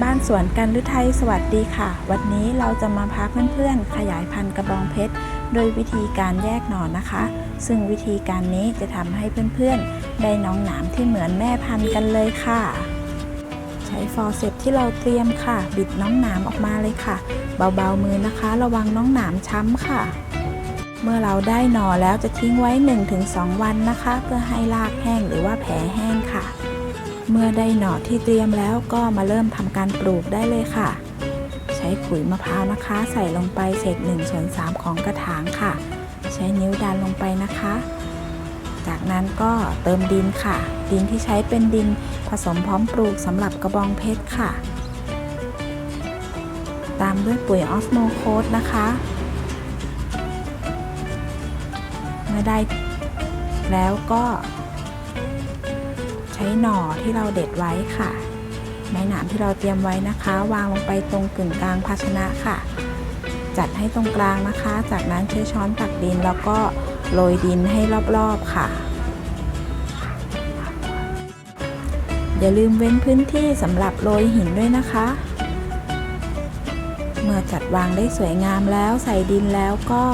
บ้านสวนกันฤทัยสวัสดีค่ะ วันนี้เราจะมาพาเพื่อนๆ ขยายพันธุ์กระบองเพชร โดยวิธีการแยกหน่อนะคะ ซึ่งวิธีการนี้จะทำให้เพื่อนๆ ได้น้องหนามที่เหมือนแม่พันธุ์กันเลยค่ะ ใช้ฟอร์เซปที่เราเตรียมค่ะ บิดน้องหนามออกมาเลยค่ะ เบาๆมือนะคะ ระวังน้องหนามช้ำค่ะ เมื่อเราได้หน่อแล้วจะทิ้งไว้ 1-2 วันนะคะ เพื่อให้รากแห้งหรือว่าแผลแห้งค่ะ เมื่อได้หน่อที่เตรียมแล้วก็มาเริ่มทำการปลูกได้เลยค่ะ ใช้ขุยมะพร้าวนะคะ ใส่ลงไปเศษ1ส่วน3ของกระถางค่ะ ใช้นิ้วดันลงไปนะคะ จากนั้นก็เติมดินค่ะ ดินที่ใช้เป็นดินผสมพร้อมปลูกสำหรับกระบองเพชรค่ะ ตามด้วยปุ๋ยออสโมโคสนะคะเมื่อได้แล้วก็ ช้หน่อที่เราเด็ดไว้ค่ะ ไม้หนามที่เราเตรียมไว้นะคะ วางลงไปตรงกึ่งกลางภาชนะค่ะ จัดให้ตรงกลางนะคะ จากนั้นใช้ช้อนตักดินแล้วก็โรยดินให้รอบๆค่ะ อย่าลืมเว้นพื้นที่สำหรับโรยหินด้วยนะคะ เมื่อจัดวางได้สวยงามแล้วใส่ดินแล้วก็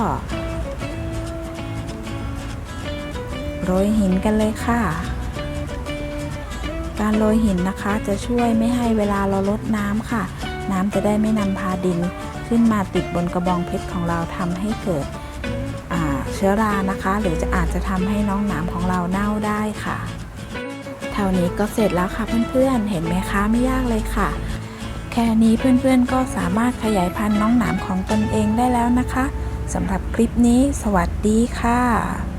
โรยหินกันเลยค่ะ การโรยหินนะคะจะช่วยไม่ให้เวลาเราลดน้ำค่ะ น้ำจะได้ไม่นำพาดิน ขึ้นมาติดบนกระบองเพชรของเราทำให้เกิดเชื้อรานะคะ หรือจะอาจจะทำให้น้องหนามของเราเน่าได้ค่ะเท่านี้ก็เสร็จแล้วค่ะเพื่อนๆ เห็นไหมคะไม่ยากเลยค่ะ แค่นี้เพื่อนๆก็สามารถขยายพันธุ์น้องหนามของตนเองได้แล้วนะคะสำหรับคลิปนี้ สวัสดีค่ะ